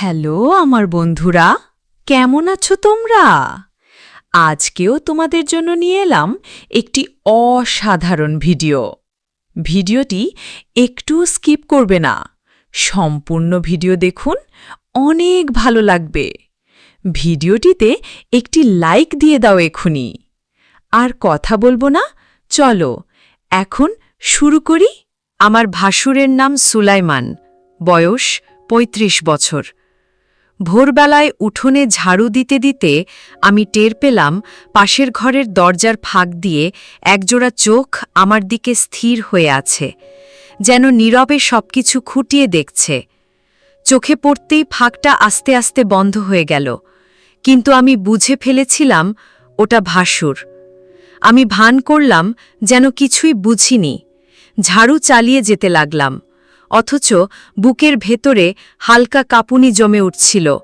Hello, আমার বন্ধুরা। কেমন আছো তোমরা? আজকেও তোমাদের জন্য নিয়ে এলাম একটি অসাধারণ ভিডিও। ভিডিওটি একটু স্কিপ করবে না। সম্পূর্ণ ভিডিও দেখুন, অনেক ভালো লাগবে। ভিডিওটিতে একটি লাইক দিয়ে দাও এখুনি। আর কথা বলব না, চলো, এখন শুরু করি। আমার ভাসুরের নাম সুলাইমান, বয়স ৩৫ বছর। ভোরবেলায় উঠোনে ঝাড়ু দিতে দিতে আমি টের পেলাম পাশের ঘরের দরজার ফাঁক দিয়ে একজোড়া চোখ আমার দিকে স্থির হয়ে আছে, যেন নীরবে সবকিছু খুঁটিয়ে দেখছে। চোখে পড়তেই ফাঁকটা আস্তে আস্তে বন্ধ হয়ে গেল, কিন্তু আমি বুঝে ফেলেছিলাম ওটা ভাসুর। আমি ভান করলাম যেন কিছুই বুঝিনি, ঝাড়ু চালিয়ে যেতে লাগলাম। অথচ বুকের ভেতরে হালকা কাঁপুনি জমে উঠছিল।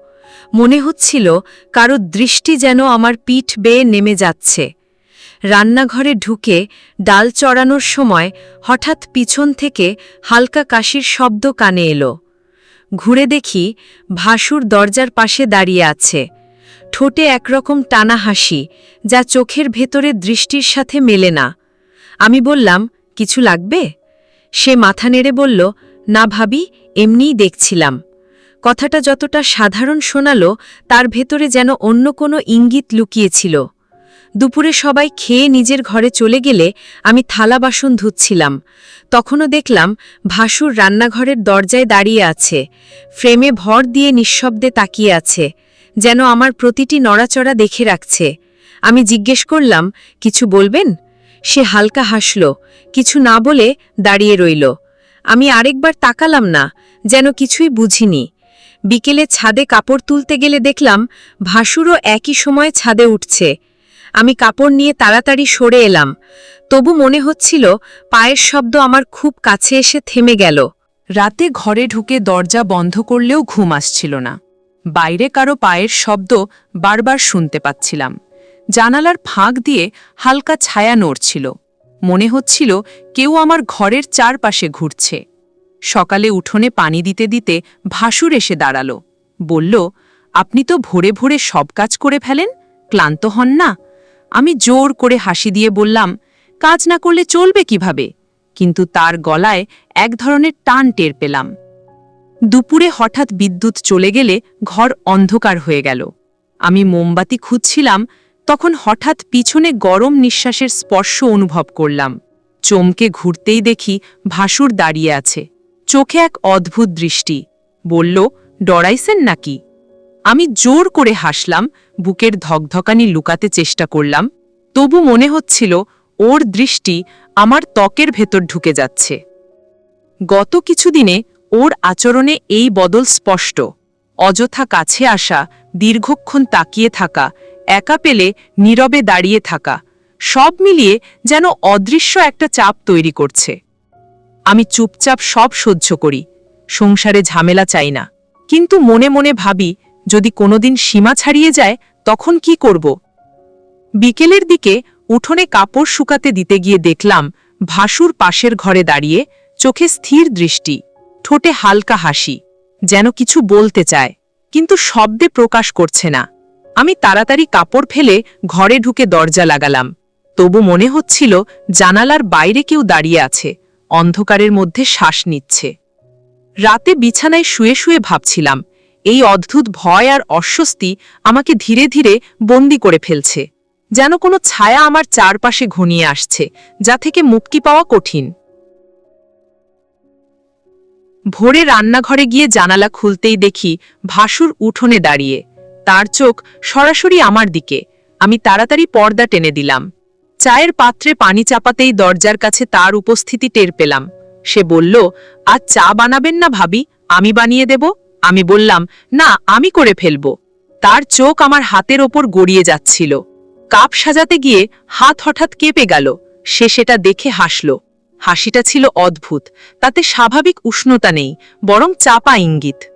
মনে হচ্ছিল কারও দৃষ্টি যেন আমার পিঠ বেয়ে নেমে যাচ্ছে। রান্নাঘরে ঢুকে ডাল চড়ানোর সময় হঠাৎ পিছন থেকে হালকা কাশির শব্দ কানে এলো। ঘুরে দেখি ভাসুর দরজার পাশে দাঁড়িয়ে আছে। ঠোঁটে একরকম টানা হাসি, যা চোখের ভেতরে দৃষ্টির সাথে মেলে না। আমি বললাম, কিছু লাগবে? সে মাথা নেড়ে বলল না ভাবি, এমনিই দেখছিলাম। কথাটা যতটা সাধারণ শোনালো, তার ভেতরে যেন অন্য কোনো ইঙ্গিত লুকিয়েছিল। দুপুরে সবাই খেয়ে নিজের ঘরে চলে গেলে আমি থালা বাসন ধুচ্ছিলাম। তখনও দেখলাম ভাসুর রান্নাঘরের দরজায় দাঁড়িয়ে আছে। ফ্রেমে ভর দিয়ে নিঃশব্দে তাকিয়ে আছে, যেন আমার প্রতিটি নড়াচড়া দেখে রাখছে। আমি জিজ্ঞেস করলাম, কিছু বলবেন? সে হালকা হাসল, কিছু না বলে দাঁড়িয়ে রইল। আমি আরেকবার তাকালাম না, যেন কিছুই বুঝিনি। বিকেলে ছাদে কাপড় তুলতে গেলে দেখলাম ভাসুরও একই সময় ছাদে উঠছে। আমি কাপড় নিয়ে তাড়াতাড়ি সরে এলাম। তবু মনে হচ্ছিল পায়ের শব্দ আমার খুব কাছে এসে থেমে গেল। রাতে ঘরে ঢুকে দরজা বন্ধ করলেও ঘুম আসছিল না। বাইরে কারও পায়ের শব্দ বারবার শুনতে পাচ্ছিলাম। জানালার ফাঁক দিয়ে হালকা ছায়া নড়ছিল। মনে হচ্ছিল কেউ আমার ঘরের চারপাশে ঘুরছে। সকালে উঠোনে পানি দিতে দিতে ভাসুর এসে দাঁড়াল। বলল, আপনি তো ভোরে ভোরে সব কাজ করে ফেলেন? ক্লান্ত হন না? আমি জোর করে হাসি দিয়ে বললাম, কাজ না করলে চলবে কীভাবে? কিন্তু তার গলায় এক ধরনের টান টের পেলাম। দুপুরে হঠাৎ বিদ্যুৎ চলে গেলে ঘর অন্ধকার হয়ে গেল। আমি মোমবাতি খুঁজছিলাম তখন হঠাৎ পিছনে গরম নিঃশ্বাসের স্পর্শ অনুভব করলাম। চমকে ঘুরতেই দেখি ভাসুর দাঁড়িয়ে আছে। চোখে এক অদ্ভুত দৃষ্টি। বলল, ডরাইছেন নাকি? আমি জোর করে হাসলাম, বুকের ধকধকানি লুকাতে চেষ্টা করলাম। তবু মনে হচ্ছিল, ওর দৃষ্টি আমার ত্বকের ভেতর ঢুকে যাচ্ছে। গত কিছুদিনে ওর আচরণে এই বদল স্পষ্ট। অযথা কাছে আসা, দীর্ঘক্ষণ তাকিয়ে থাকা একা পেলে নীরবে দাঁড়িয়ে থাকা। সব মিলিয়ে যেন অদৃশ্য একটা চাপ তৈরি করছে। আমি চুপচাপ সব সহ্য করি, সংসারে ঝামেলা চাই না। কিন্তু মনে মনে ভাবি, যদি কোনোদিন সীমা ছাড়িয়ে যায়, তখন কি করব? বিকেলের দিকে উঠোনে কাপড় শুকাতে দিতে গিয়ে দেখলাম, ভাসুর পাশের ঘরে দাঁড়িয়ে চোখে স্থির দৃষ্টি, ঠোঁটে হালকা হাসি, যেন কিছু বলতে চায়, কিন্তু শব্দে প্রকাশ করছে না। আমি তাড়াতাড়ি কাপড় ফেলে ঘরে ঢুকে দরজা লাগালাম। তবু মনে হচ্ছিল জানালার বাইরে কেউ দাঁড়িয়ে আছে, অন্ধকারের মধ্যে শ্বাস নিচ্ছে। রাতে বিছানায় শুয়ে শুয়ে ভাবছিলাম, এই অদ্ভুত ভয় আর অস্বস্তি আমাকে ধীরে ধীরে বন্দি করে ফেলছে, যেন কোনো ছায়া আমার চারপাশে ঘনিয়ে আসছে, যা থেকে মুক্তি পাওয়া কঠিন। ভোরে রান্নাঘরে গিয়ে জানালা খুলতেই দেখি ভাসুর উঠোনে দাঁড়িয়ে তার চোখ সরাসরি আমার দিকে। আমি তাড়াতাড়ি পর্দা টেনে দিলাম। চায়ের পাত্রে পানি চাপাতেই দরজার কাছে তার উপস্থিতি টের পেলাম। সে বলল, আজ চা বানাবেন না ভাবি? আমি বানিয়ে দেব? আমি বললাম, না, আমি করে ফেলব। তার চোখ আমার হাতের ওপর গড়িয়ে যাচ্ছিল। কাপ সাজাতে গিয়ে হাত হঠাৎ কেঁপে গেল। সে সেটা দেখে হাসল। হাসিটা ছিল অদ্ভুত, তাতে স্বাভাবিক উষ্ণতা নেই, বরং চাপা ইঙ্গিত।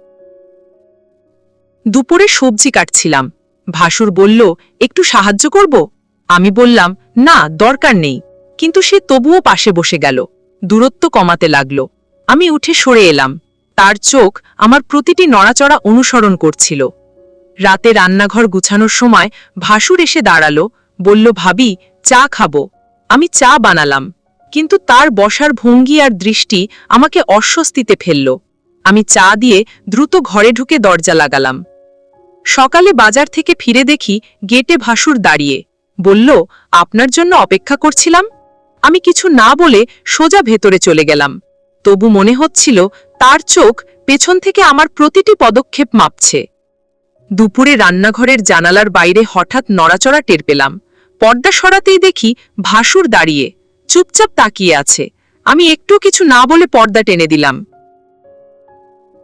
দুপুরে সবজি কাটছিলাম। ভাসুর বলল, একটু সাহায্য করব? আমি বললাম, না, দরকার নেই। কিন্তু সে তবুও পাশে বসে গেল। দূরত্ব কমাতে লাগল। আমি উঠে সরে এলাম। তার চোখ আমার প্রতিটি নড়াচড়া অনুসরণ করছিল। রাতে রান্নাঘর গুছানোর সময় ভাসুর এসে দাঁড়াল, বলল, ভাবি, চা খাব। আমি চা বানালাম, কিন্তু তার বসার ভঙ্গি আর দৃষ্টি আমাকে অস্বস্তিতে ফেলল। আমি চা দিয়ে দ্রুত ঘরে ঢুকে দরজা লাগালাম। সকালে বাজার থেকে ফিরে দেখি গেটে ভাসুর দাঁড়িয়ে। বলল, আপনার জন্য অপেক্ষা করছিলাম। আমি কিছু না বলে সোজা ভেতরে চলে গেলাম। তবু মনে হচ্ছিল তার চোখ পেছন থেকে আমার প্রতিটি পদক্ষেপ মাপছে। দুপুরে রান্নাঘরের জানালার বাইরে হঠাৎ নড়াচড়া টের পেলাম। পর্দা সরাতেই দেখি ভাসুর দাঁড়িয়ে, চুপচাপ তাকিয়ে আছে। আমি একটু কিছু না বলে পর্দা টেনে দিলাম।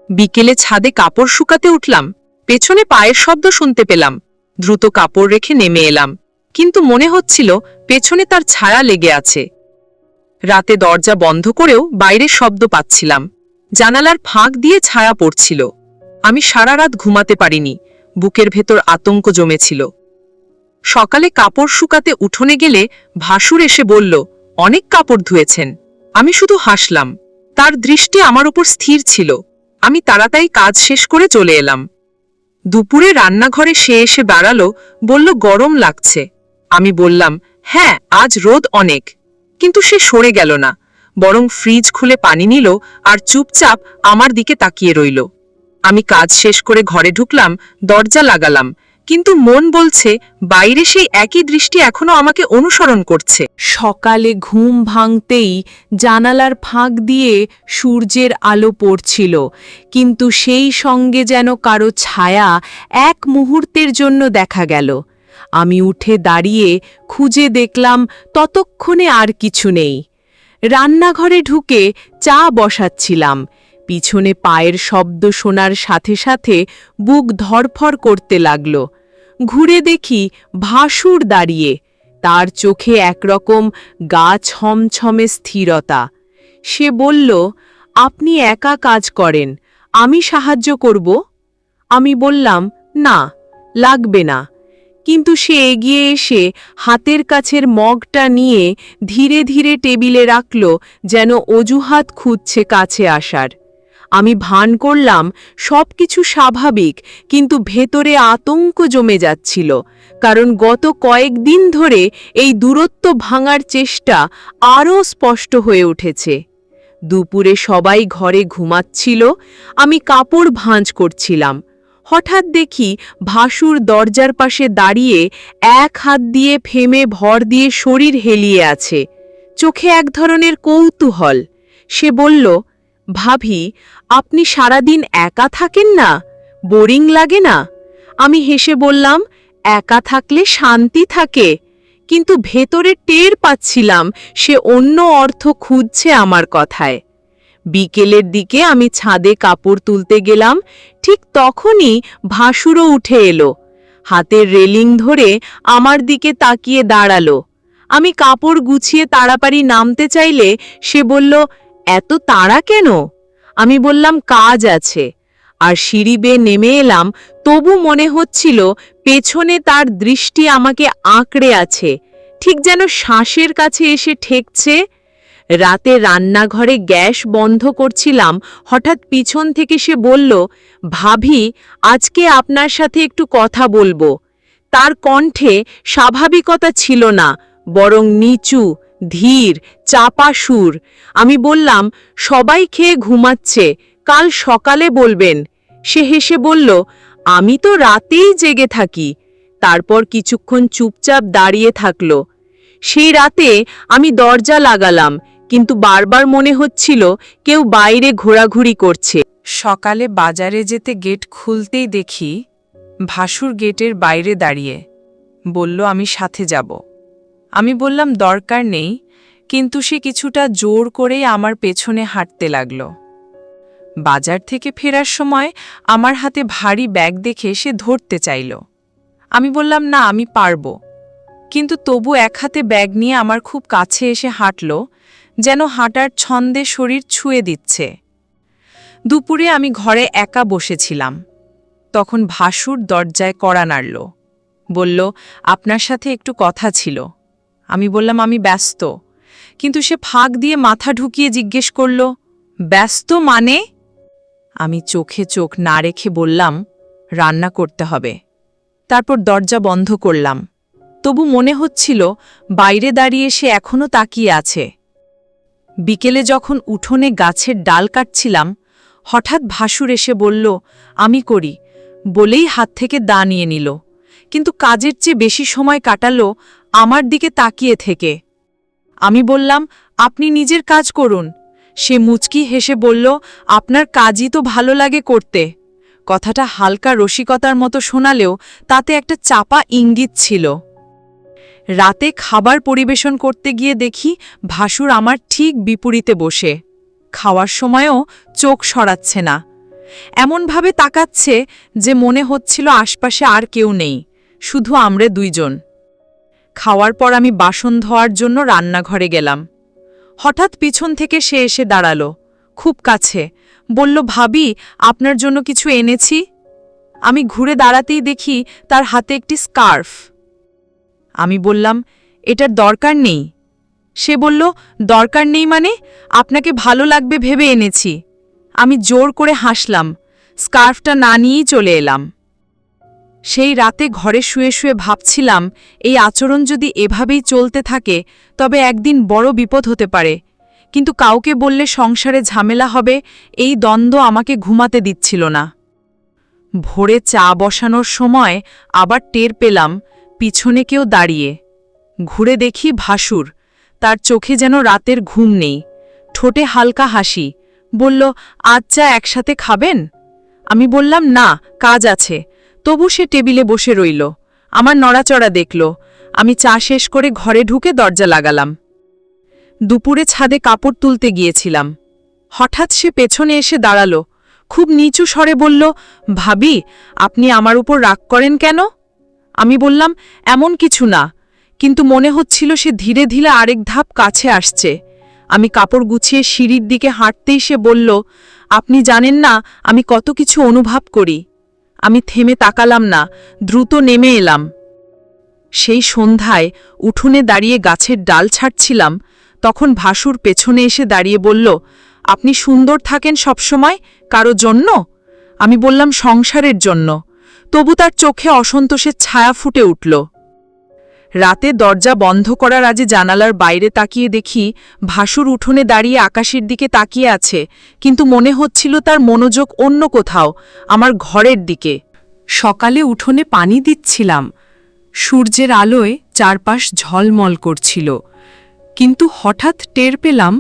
বিকেলে ছাদে কাপড় শুকাতে উঠলাম। পেছনে পায়ের শব্দ শুনতে পেলাম। দ্রুত কাপড় রেখে নেমে এলাম। কিন্তু মনে হচ্ছিল পেছনে তার ছায়া লেগে আছে। রাতে দরজা বন্ধ করেও বাইরের শব্দ পাচ্ছিলাম। জানালার ফাঁক দিয়ে ছায়া পড়ছিল। আমি সারা রাত ঘুমাতে পারিনি। বুকের ভেতর আতঙ্ক জমেছিল। সকালে কাপড় শুকাতে উঠোনে গেলে ভাসুর এসে বলল, অনেক কাপড় ধুয়েছেন। আমি শুধু হাসলাম। তার দৃষ্টি আমার উপর স্থির ছিল। আমি তাড়াতাড়ি কাজ শেষ করে চলে এলাম। দুপুরে রান্নাঘরে সে এসে দাঁড়াল, বলল, গরম লাগছে। আমি বললাম হ্যাঁ আজ রোদ অনেক। কিন্তু সে সরে গেল না, বরং ফ্রিজ খুলে পানি নিল আর চুপচাপ আমার দিকে তাকিয়ে রইল। আমি কাজ শেষ করে ঘরে ঢুকলাম, দরজা লাগালাম কিন্তু মন বলছে, বাইরে সেই একই দৃষ্টি এখনও আমাকে অনুসরণ করছে। সকালে ঘুম ভাঙতেই জানালার ফাঁক দিয়ে সূর্যের আলো পড়ছিল, কিন্তু সেই সঙ্গে যেন কারও ছায়া এক মুহূর্তের জন্য দেখা গেল। আমি উঠে দাঁড়িয়ে খুঁজে দেখলাম ততক্ষণে আর কিছু নেই। রান্নাঘরে ঢুকে চা বসাচ্ছিলাম পিছনে পায়ের শব্দ শোনার সাথে সাথে বুক ধরফর করতে লাগল। ঘুরে দেখি ভাসুর দাঁড়িয়ে। তার চোখে একরকম গা ছমছমে স্থিরতা। সে বলল, আপনি একা কাজ করেন, আমি সাহায্য করব? আমি বললাম, না, লাগবে না। কিন্তু সে এগিয়ে এসে হাতের কাছের মগটা নিয়ে ধীরে ধীরে টেবিলে রাখল, যেন অজুহাত খুঁজছে কাছে আসার। আমি ভান করলাম সব কিছু স্বাভাবিক, কিন্তু ভেতরে আতঙ্ক জমে যাচ্ছিল, কারণ গত কয়েকদিন ধরে এই দূরত্ব ভাঙার চেষ্টা আরও স্পষ্ট হয়ে উঠেছে। দুপুরে সবাই ঘরে ঘুমাচ্ছিল, আমি কাপড় ভাঁজ করছিলাম। হঠাৎ দেখি ভাসুর দরজার পাশে দাঁড়িয়ে এক হাত দিয়ে ফেমে ভর দিয়ে শরীর হেলিয়ে আছে। চোখে এক ধরনের কৌতূহল। সে বলল ভাবি, আপনি সারাদিন একা থাকেন না? বোরিং লাগে না? আমি হেসে বললাম, একা থাকলে শান্তি থাকে। কিন্তু ভেতরে টের পাচ্ছিলাম, সে অন্য অর্থ খুঁজছে আমার কথায়। বিকেলের দিকে আমি ছাদে কাপড় তুলতে গেলাম, ঠিক তখনই ভাসুরও উঠে এলো। হাতের রেলিং ধরে আমার দিকে তাকিয়ে দাঁড়াল। আমি কাপড় গুছিয়ে তাড়াতাড়ি নামতে চাইলে সে বলল এত তাড়া কেন? আমি বললাম, কাজ আছে। আর সিঁড়ি বেয়ে নেমে এলাম, তবু মনে হচ্ছিল পেছনে তার দৃষ্টি আমাকে আঁকড়ে আছে। ঠিক যেন শ্বাসের কাছে এসে ঠেকছে। রাতে রান্নাঘরে গ্যাস বন্ধ করছিলাম, হঠাৎ পিছন থেকে সে বলল, ভাবি, আজকে আপনার সাথে একটু কথা বলব। তার কণ্ঠে স্বাভাবিকতা ছিল না, বরং নিচু ধীর, চাপা সুর। আমি বললাম, সবাই খেয়ে ঘুমাচ্ছে, কাল সকালে বলবেন। সে হেসে বলল, আমি তো রাতেই জেগে থাকি। তারপর কিছুক্ষণ চুপচাপ দাঁড়িয়ে থাকল। সেই রাতে আমি দরজা লাগালাম, কিন্তু বারবার মনে হচ্ছিল কেউ বাইরে ঘোরাঘুরি করছে। সকালে বাজারে যেতে গেট খুলতেই দেখি ভাসুর গেটের বাইরে দাঁড়িয়ে। বলল, আমি সাথে যাব। আমি বললাম, দরকার নেই। কিন্তু সে কিছুটা জোর করেই আমার পেছনে হাঁটতে লাগল। বাজার থেকে ফেরার সময় আমার হাতে ভারী ব্যাগ দেখে সে ধরতে চাইল। আমি বললাম, না, আমি পারব। কিন্তু তবু এক হাতে ব্যাগ নিয়ে আমার খুব কাছে এসে হাঁটল, যেন হাঁটার ছন্দে শরীর ছুঁয়ে দিচ্ছে। দুপুরে আমি ঘরে একা বসেছিলাম। তখন ভাসুর দরজায় কড়া নাড়ল। বলল, আপনার সাথে একটু কথা ছিল। আমি বললাম, আমি ব্যস্ত। কিন্তু সে ফাঁক দিয়ে মাথা ঢুকিয়ে জিজ্ঞেস করল, ব্যস্ত মানে? আমি চোখে চোখ না রেখে বললাম, রান্না করতে হবে। তারপর দরজা বন্ধ করলাম। তবু মনে হচ্ছিল, বাইরে দাঁড়িয়ে সে এখনও তাকিয়ে আছে। বিকেলে যখন উঠোনে গাছের ডাল কাটছিলাম, হঠাৎ ভাসুর এসে বলল, আমি করি। বলেই হাত থেকে দা নিয়ে নিল। কিন্তু কাজের চেয়ে বেশি সময় কাটালো আমার দিকে তাকিয়ে থেকে। আমি বললাম, আপনি নিজের কাজ করুন। সে মুচকি হেসে বলল, আপনার কাজই তো ভালো লাগে করতে। কথাটা হালকা রসিকতার মতো শোনালেও তাতে একটা চাপা ইঙ্গিত ছিল। রাতে খাবার পরিবেশন করতে গিয়ে দেখি ভাসুর আমার ঠিক বিপরীতে বসে। খাওয়ার সময়ও চোখ সরাচ্ছে না। এমনভাবে তাকাচ্ছে যে মনে হচ্ছিল আশপাশে আর কেউ নেই, শুধু আমরা দুইজন। খাওয়ার পর আমি বাসন ধোয়ার জন্য রান্নাঘরে গেলাম। হঠাৎ পিছন থেকে সে এসে দাঁড়াল। খুব কাছে। বলল, ভাবি, আপনার জন্য কিছু এনেছি? আমি ঘুরে দাঁড়াতেই দেখি তার হাতে একটি স্কার্ফ। আমি বললাম, এটার দরকার নেই। সে বলল, দরকার নেই মানে? আপনাকে ভালো লাগবে ভেবে এনেছি। আমি জোর করে হাসলাম। স্কার্ফটা না নিয়েই চলে এলাম। সেই রাতে ঘরে শুয়ে শুয়ে ভাবছিলাম, এই আচরণ যদি এভাবেই চলতে থাকে, তবে একদিন বড় বিপদ হতে পারে। কিন্তু কাউকে বললে সংসারে ঝামেলা হবে, এই দ্বন্দ্ব আমাকে ঘুমাতে দিচ্ছিল না। ভোরে চা বসানোর সময় আবার টের পেলাম, পিছনে কেউ দাঁড়িয়ে। ঘুরে দেখি ভাসুর, তার চোখে যেন রাতের ঘুম নেই। ঠোঁটে হালকা হাসি, বলল, আজ চা একসাথে খাবেন? আমি বললাম, না, কাজ আছে। তবু সে টেবিলে বসে রইল। আমার নড়াচড়া দেখল। আমি চা শেষ করে ঘরে ঢুকে দরজা লাগালাম। দুপুরে ছাদে কাপড় তুলতে গিয়েছিলাম। হঠাৎ সে পেছনে এসে দাঁড়াল। খুব নিচু স্বরে বলল, ভাবি, আপনি আমার উপর রাগ করেন কেন? আমি বললাম, এমন কিছু না। কিন্তু মনে হচ্ছিল সে ধীরে ধীরে আরেক ধাপ কাছে আসছে। আমি কাপড় গুছিয়ে সিঁড়ির দিকে হাঁটতেই সে বলল, আপনি জানেন না, আমি কত কিছু অনুভব করি। আমি থেমে তাকালাম না, দ্রুত নেমে এলাম। সেই সন্ধ্যায় উঠোনে দাঁড়িয়ে গাছের ডাল ছাড়ছিলাম, তখন ভাসুর পেছনে এসে দাঁড়িয়ে বলল, আপনি সুন্দর থাকেন সবসময়, কারও জন্য? আমি বললাম, সংসারের জন্য। তবু তার চোখে অসন্তোষের ছায়া ফুটে উঠল। রাতে দরজা বন্ধ করার আজে জানালার বাইরে তাকিয়ে দেখি ভাসুর উঠোনে দাঁড়িয়ে আকাশের দিকে তাকিয়ে আছে, কিন্তু মনে হচ্ছিল তার মনোযোগ অন্য কোথাও, আমার ঘরের দিকে। সকালে উঠোনে পানি দিচ্ছিলাম। সূর্যের আলোয় চারপাশ ঝলমল করছিল। কিন্তু হঠাৎ টের পেলাম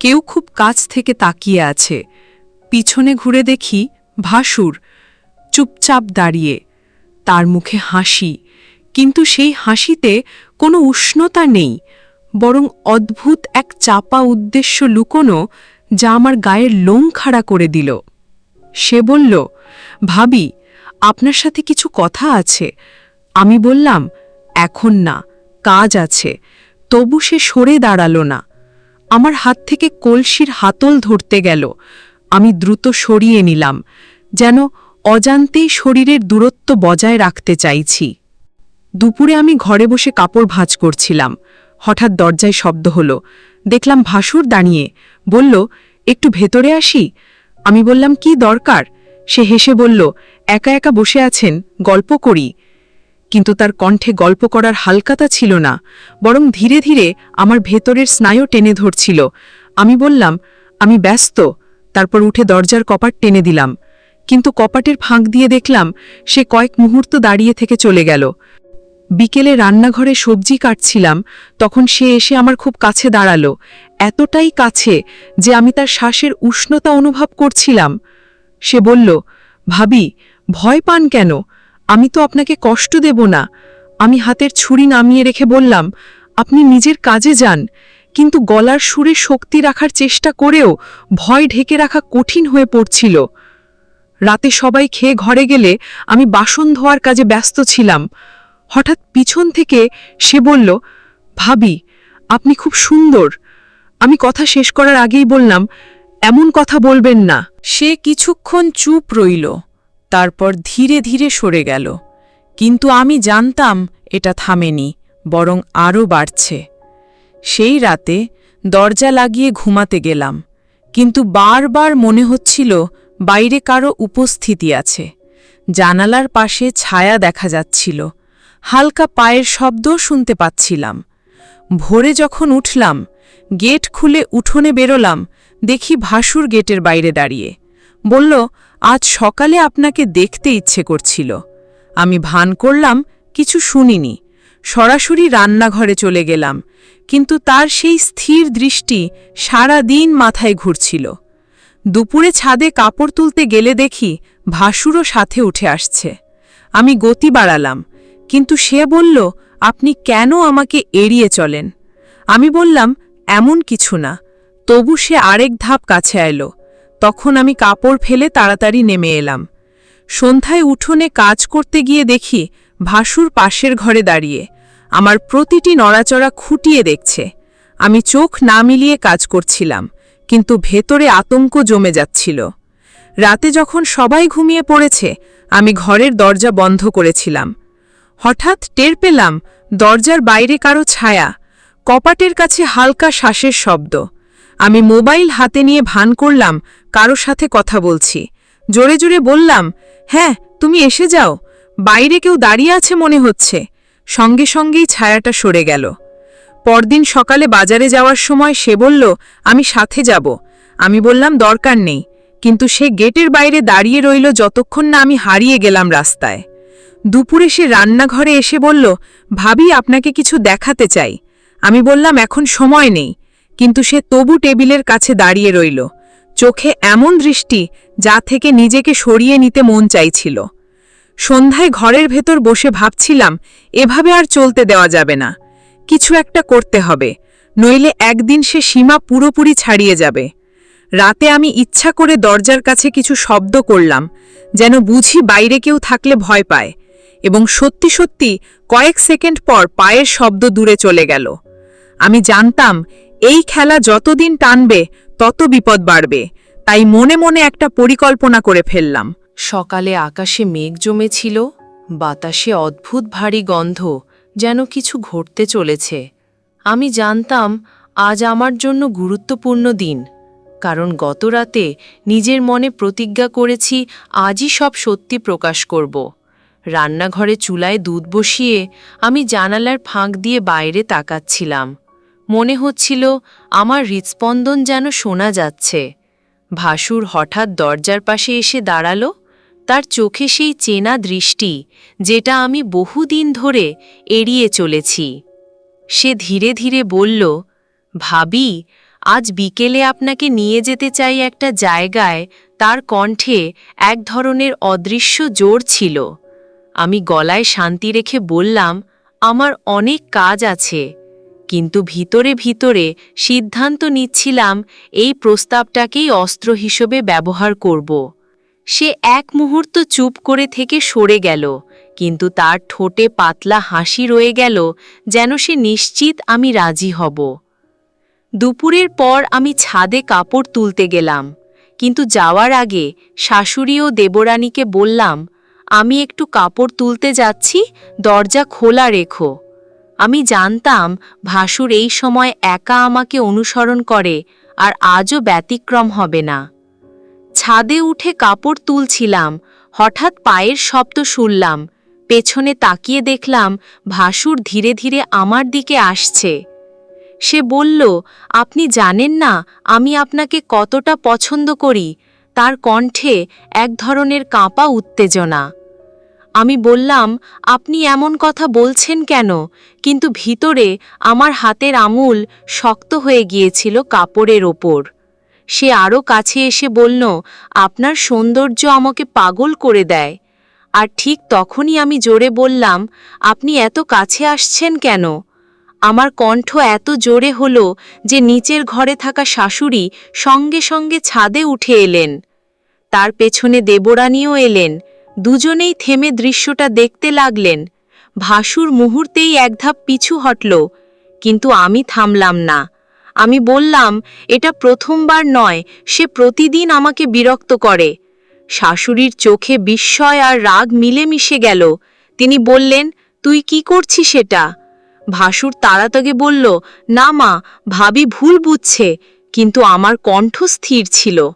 কেউ খুব কাছ থেকে তাকিয়ে আছে। পিছনে ঘুরে দেখি ভাসুর চুপচাপ দাঁড়িয়ে, তার মুখে হাসি কিন্তু সেই হাসিতে কোনো উষ্ণতা নেই, বরং অদ্ভুত এক চাপা উদ্দেশ্য লুকোনো যা আমার গায়ের লোম খাড়া করে দিল। সে বলল, ভাবি, আপনার সাথে কিছু কথা আছে। আমি বললাম, এখন না, কাজ আছে। তবু সে সরে দাঁড়াল না। আমার হাত থেকে কলসির হাতল ধরতে গেল। আমি দ্রুত সরিয়ে নিলাম, যেন অজান্তেই শরীরের দূরত্ব বজায় রাখতে চাইছি। দুপুরে আমি ঘরে বসে কাপড় ভাঁজ করছিলাম। হঠাৎ দরজায় শব্দ হলো। দেখলাম ভাসুর দাঁড়িয়ে। বলল, একটু ভেতরে আসি? আমি বললাম, কি দরকার? সে হেসে বলল, একা একা বসে আছেন, গল্প করি। কিন্তু তার কণ্ঠে গল্প করার হালকাতা ছিল না, বরং ধীরে ধীরে আমার ভেতরের স্নায়ু টেনে ধরছিল। আমি বললাম, আমি ব্যস্ত। তারপর উঠে দরজার কপাট টেনে দিলাম। কিন্তু কপাটের ফাঁক দিয়ে দেখলাম, সে কয়েক মুহূর্ত দাঁড়িয়ে থেকে চলে গেল। বিকেলে রান্নাঘরে সবজি কাটছিলাম, তখন সে এসে আমার খুব কাছে দাঁড়াল, এতটাই কাছে যে আমি তার শ্বাসের উষ্ণতা অনুভব করছিলাম। সে বলল, ভাবি, ভয় পান কেন? আমি তো আপনাকে কষ্ট দেব না। আমি হাতের ছুরি নামিয়ে রেখে বললাম, আপনি নিজের কাজে যান, কিন্তু গলার সুরে শক্তি রাখার চেষ্টা করেও ভয় ঢেকে রাখা কঠিন হয়ে পড়ছিল। রাতে সবাই খেয়ে ঘরে গেলে আমি বাসন ধোয়ার কাজে ব্যস্ত ছিলাম। হঠাৎ পিছন থেকে সে বলল, ভাবি, আপনি খুব সুন্দর। আমি কথা শেষ করার আগেই বললাম, এমন কথা বলবেন না। সে কিছুক্ষণ চুপ রইল, তারপর ধীরে ধীরে সরে গেল। কিন্তু আমি জানতাম এটা থামেনি, বরং আরও বাড়ছে। সেই রাতে দরজা লাগিয়ে ঘুমাতে গেলাম, কিন্তু বারবার মনে হচ্ছিল বাইরে কারও উপস্থিতি আছে। জানালার পাশে ছায়া দেখা যাচ্ছিল হালকা পায়ের শব্দও শুনতে পাচ্ছিলাম। ভোরে যখন উঠলাম, গেট খুলে উঠোনে বেরোলাম, দেখি ভাসুর গেটের বাইরে দাঁড়িয়ে। বলল, আজ সকালে আপনাকে দেখতে ইচ্ছে করছিল। আমি ভান করলাম, কিছু শুনিনি। সরাসরি রান্নাঘরে চলে গেলাম, কিন্তু তার সেই স্থির দৃষ্টি সারা দিন মাথায় ঘুরছিল। দুপুরে ছাদে কাপড় তুলতে গেলে দেখি ভাসুরও সাথে উঠে আসছে। আমি গতি বাড়ালাম কিন্তু সে বলল, আপনি কেন আমাকে এড়িয়ে চলেন? আমি বললাম, এমন কিছু না। তবু সে আরেক ধাপ কাছে এলো। তখন আমি কাপড় ফেলে তাড়াতাড়ি নেমে এলাম। সন্ধ্যায় উঠোনে কাজ করতে গিয়ে দেখি ভাসুর পাশের ঘরে দাঁড়িয়ে আমার প্রতিটি নড়াচড়া খুঁটিয়ে দেখছে। আমি চোখ না মিলিয়ে কাজ করছিলাম, কিন্তু ভেতরে আতঙ্ক জমে যাচ্ছিল। রাতে যখন সবাই ঘুমিয়ে পড়েছে, আমি ঘরের দরজা বন্ধ করেছিলাম। হঠাৎ টের পেলাম দরজার বাইরে কারও ছায়া, কপাটের কাছে হালকা শ্বাসের শব্দ। আমি মোবাইল হাতে নিয়ে ভান করলাম, কারও সাথে কথা বলছি। জোরে জোরে বললাম হ্যাঁ তুমি এসে যাও। বাইরে কেউ দাঁড়িয়ে আছে মনে হচ্ছে। সঙ্গে সঙ্গেই ছায়াটা সরে গেল। পরদিন সকালে বাজারে যাওয়ার সময় সে বলল, আমি সাথে যাব। আমি বললাম, দরকার নেই। কিন্তু সে গেটের বাইরে দাঁড়িয়ে রইল যতক্ষণ না আমি হারিয়ে গেলাম রাস্তায়। দুপুরে সে রান্নাঘরে এসে বলল, ভাবি, আপনাকে কিছু দেখাতে চাই। আমি বললাম, এখন সময় নেই। কিন্তু সে তবু টেবিলের কাছে দাঁড়িয়ে রইল। চোখে এমন দৃষ্টি যা থেকে নিজেকে সরিয়ে নিতে মন চাইছিল। সন্ধ্যায় ঘরের ভেতর বসে ভাবছিলাম, এভাবে আর চলতে দেওয়া যাবে না। কিছু একটা করতে হবে। নইলে একদিন সে সীমা পুরোপুরি ছাড়িয়ে যাবে। রাতে আমি ইচ্ছা করে দরজার কাছে কিছু শব্দ করলাম, যেন বুঝি বাইরে কেউ থাকলে ভয় পায়। এবং সত্যি সত্যি কয়েক সেকেন্ড পর পায়ের শব্দ দূরে চলে গেল। আমি জানতাম, এই খেলা যতদিন টানবে, তত বিপদ বাড়বে। তাই মনে মনে একটা পরিকল্পনা করে ফেললাম। সকালে আকাশে মেঘ জমেছিল, বাতাসে অদ্ভুত ভারী গন্ধ যেন কিছু ঘটতে চলেছে। আমি জানতাম, আজ আমার জন্য গুরুত্বপূর্ণ দিন, কারণ গত রাতে নিজের মনে প্রতিজ্ঞা করেছি, আজই সব সত্যি প্রকাশ করব। রান্নাঘরে চুলায় দুধ বসিয়ে আমি জানালার ফাঁক দিয়ে বাইরে তাকাচ্ছিলাম। মনে হচ্ছিল আমার হৃৎস্পন্দন যেন শোনা যাচ্ছে। ভাসুর হঠাৎ দরজার পাশে এসে দাঁড়াল। তার চোখে সেই চেনা দৃষ্টি যেটা আমি বহুদিন ধরে এড়িয়ে চলেছি। সে ধীরে ধীরে বলল, ভাবি, আজ বিকেলে আপনাকে নিয়ে যেতে চাই একটা জায়গায়। তার কণ্ঠে এক ধরনের অদৃশ্য জোর ছিল। আমি গলায় শান্তি রেখে বললাম, আমার অনেক কাজ আছে। কিন্তু ভিতরে ভিতরে সিদ্ধান্ত নিচ্ছিলাম, এই প্রস্তাবটাকেই অস্ত্র হিসেবে ব্যবহার করব। সে এক মুহূর্ত চুপ করে থেকে সরে গেল, কিন্তু তার ঠোঁটে পাতলা হাসি রয়ে গেল, যেন সে নিশ্চিত আমি রাজি হব। দুপুরের পর আমি ছাদে কাপড় তুলতে গেলাম, কিন্তু যাওয়ার আগে শাশুড়ি ও দেবরানীকে বললাম আমি একটু কাপড় তুলতে যাচ্ছি, দরজা খোলা রেখো। আমি জানতাম ভাসুর এই সময় একা আমাকে অনুসরণ করে আর আজও ব্যতিক্রম হবে না। ছাদে উঠে কাপড় তুলছিলাম, হঠাৎ পায়ের শব্দ শুনলাম, পেছনে তাকিয়ে দেখলাম ভাসুর ধীরে ধীরে আমার দিকে আসছে। সে বলল, আপনি জানেন না আমি আপনাকে কতটা পছন্দ করি? তার কণ্ঠে এক ধরনের কাঁপা উত্তেজনা। আমি বললাম, আপনি এমন কথা বলছেন কেন? কিন্তু ভিতরে আমার হাতের আঙুল শক্ত হয়ে গিয়েছিল কাপড়ের ওপর। সে আরও কাছে এসে বলল, আপনার সৌন্দর্য আমাকে পাগল করে দেয়। আর ঠিক তখনই আমি জোরে বললাম, আপনি এত কাছে আসছেন কেন? আমার কণ্ঠ এত জোরে হলো যে নিচের ঘরে থাকা শাশুড়ি সঙ্গে সঙ্গে ছাদে উঠে এলেন। তার পেছনে দেবরানীও এলেন। দুজনেই থেমে দৃশ্যটা দেখতে লাগলেন। ভাসুর মুহূর্তেই এক ধাপ পিছু হটল, কিন্তু আমি থামলাম না। আমি বললাম, এটা প্রথমবার নয়, সে প্রতিদিন আমাকে বিরক্ত করে। শাশুড়ির চোখে বিস্ময় আর রাগ মিলেমিশে গেল। তিনি বললেন, তুই কি করছিস সেটা? ভাসুর তাড়াতাড়ি বলল, না মা, ভাবি ভুল বুঝছে, কিন্তু আমার কণ্ঠ স্থির ছিল।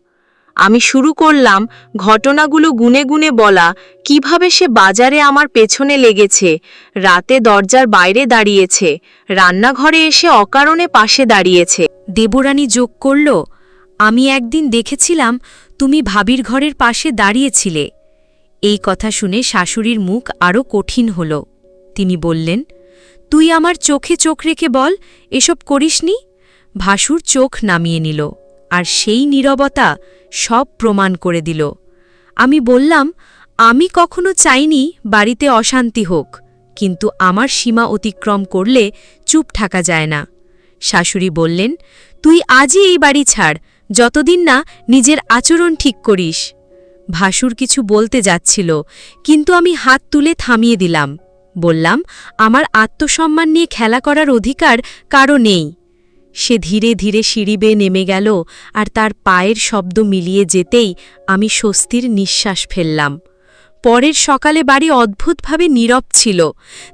আমি শুরু করলাম ঘটনাগুলো গুনে গুনে বলা, কীভাবে সে বাজারে আমার পেছনে লেগেছে, রাতে দরজার বাইরে দাঁড়িয়েছে, রান্নাঘরে এসে অকারণে পাশে দাঁড়িয়েছে। দেবরানী যোগ করল, আমি একদিন দেখেছিলাম তুমি ভাবির ঘরের পাশে দাঁড়িয়েছিলে। এই কথা শুনে শাশুড়ির মুখ আরও কঠিন হল। তিনি বললেন, তুই আমার চোখে চোখ রেখে বল, এসব করিসনি? ভাসুর চোখ নামিয়ে নিল। আর সেই নীরবতা সব প্রমাণ করে দিল। আমি বললাম, আমি কখনো চাইনি বাড়িতে অশান্তি হোক, কিন্তু আমার সীমা অতিক্রম করলে চুপ থাকা যায় না। শাশুড়ি বললেন, তুই আজই এই বাড়ি ছাড়, যতদিন না নিজের আচরণ ঠিক করিস। ভাসুর কিছু বলতে যাচ্ছিল, কিন্তু আমি হাত তুলে থামিয়ে দিলাম। বললাম, আমার আত্মসম্মান নিয়ে খেলা করার অধিকার কারও নেই। সে ধীরে ধীরে সিঁড়ি বেয়ে নেমে গেল আর তার পায়ের শব্দ মিলিয়ে যেতেই আমি স্বস্তির নিঃশ্বাস ফেললাম। পরের সকালে বাড়ি অদ্ভুতভাবে নীরব ছিল,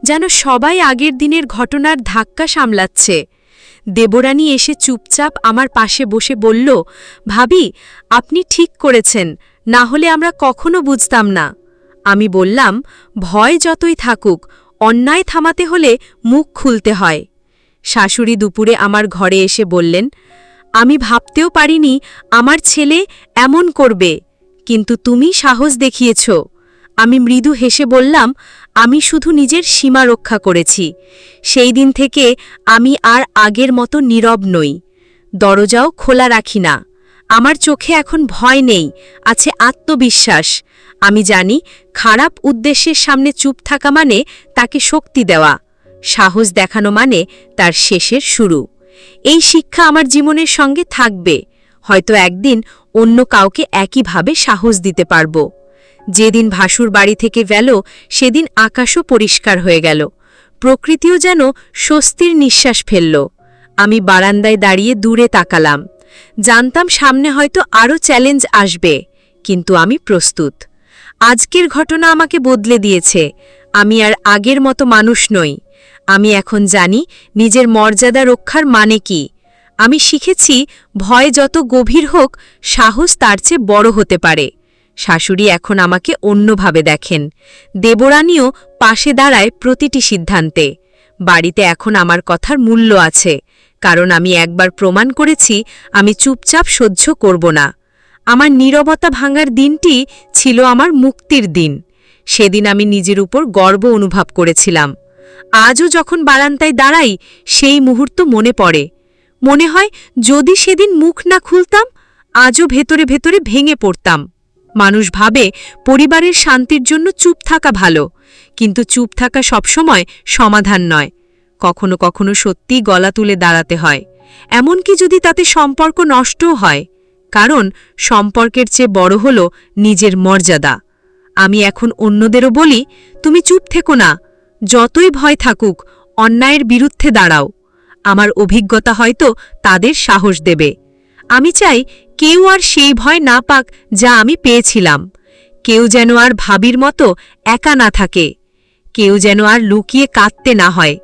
যেন সবাই আগের দিনের ঘটনার ধাক্কা সামলাচ্ছে। দেবরানী এসে চুপচাপ আমার পাশে বসে বলল, ভাবি, আপনি ঠিক করেছেন, না হলে আমরা কখনো বুঝতাম না। আমি বললাম, ভয় যতই থাকুক, অন্যায় থামাতে হলে মুখ খুলতে হয়। শাশুড়ি দুপুরে আমার ঘরে এসে বললেন, আমি ভাবতেও পারিনি আমার ছেলে এমন করবে, কিন্তু তুমি সাহস দেখিয়েছ। আমি মৃদু হেসে বললাম, আমি শুধু নিজের সীমা রক্ষা করেছি। সেই দিন থেকে আমি আর আগের মতো নীরব নই। দরজাও খোলা রাখি না। আমার চোখে এখন ভয় নেই, আছে আত্মবিশ্বাস। আমি জানি খারাপ উদ্দেশ্যের সামনে চুপ থাকা মানে তাকে শক্তি দেওয়া। সাহস দেখানো মানে তার শেষের শুরু। এই শিক্ষা আমার জীবনের সঙ্গে থাকবে। হয়তো একদিন অন্য কাউকে একইভাবে সাহস দিতে পারব। যেদিন ভাসুর বাড়ি থেকে গেল, সেদিন আকাশও পরিষ্কার হয়ে গেল। প্রকৃতিও যেন স্বস্তির নিঃশ্বাস ফেলল। আমি বারান্দায় দাঁড়িয়ে দূরে তাকালাম। জানতাম সামনে হয়তো আরও চ্যালেঞ্জ আসবে, কিন্তু আমি প্রস্তুত। আজকের ঘটনা আমাকে বদলে দিয়েছে। আমি আর আগের মতো মানুষ নই। আমি এখন জানি নিজের মর্যাদা রক্ষার মানে কি। আমি শিখেছি ভয় যত গভীর হোক, সাহস তার চেয়ে বড় হতে পারে। শাশুড়ি এখন আমাকে অন্যভাবে দেখেন। দেবরানীও পাশে দাঁড়ায় প্রতিটি সিদ্ধান্তে। বাড়িতে এখন আমার কথার মূল্য আছে, কারণ আমি একবার প্রমাণ করেছি আমি চুপচাপ সহ্য করব না। আমার নীরবতা ভাঙার দিনটি ছিল আমার মুক্তির দিন। সেদিন আমি নিজের উপর গর্ব অনুভব করেছিলাম। আজও যখন বারান্তায় দাঁড়াই, সেই মুহূর্ত মনে পড়ে। মনে হয়, যদি সেদিন মুখ না খুলতাম, আজও ভেতরে ভেতরে ভেঙে পড়তাম। মানুষ ভাবে, পরিবারের শান্তির জন্য চুপ থাকা ভালো, কিন্তু চুপ থাকা সবসময় সমাধান নয়। কখনো কখনো সত্যি গলা তুলে দাঁড়াতে হয়। এমনকি যদি তাতে সম্পর্ক নষ্টও হয়, কারণ সম্পর্কের চেয়ে বড় হল নিজের মর্যাদা। আমি এখন অন্যদেরও বলি, তুমি চুপ থেকো না যতই ভয় থাকুক, অন্যায়ের বিরুদ্ধে দাঁড়াও। আমার অভিজ্ঞতা হয়তো তাদের সাহস দেবে। আমি চাই কেউ আর সেই ভয় না পাক যা আমি পেয়েছিলাম। কেউ যেন আর ভাবির মতো একা না থাকে। কেউ যেন আর লুকিয়ে কাঁদতে না হয়।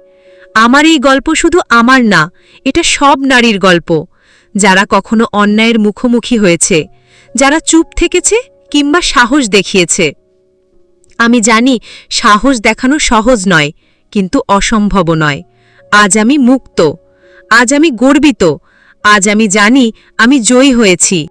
আমার এই গল্প শুধু আমার না, এটা সব নারীর গল্প। যারা কখনো অন্যায়ের মুখোমুখি হয়েছে, যারা চুপ থেকেছে কিংবা সাহস দেখিয়েছে। আমি জানি সাহস দেখানো সহজ নয়, কিন্তু অসম্ভব নয়। আজ আমি মুক্ত, আজ আমি গর্বিত, আজ আমি জানি আমি জয়ী হয়েছি।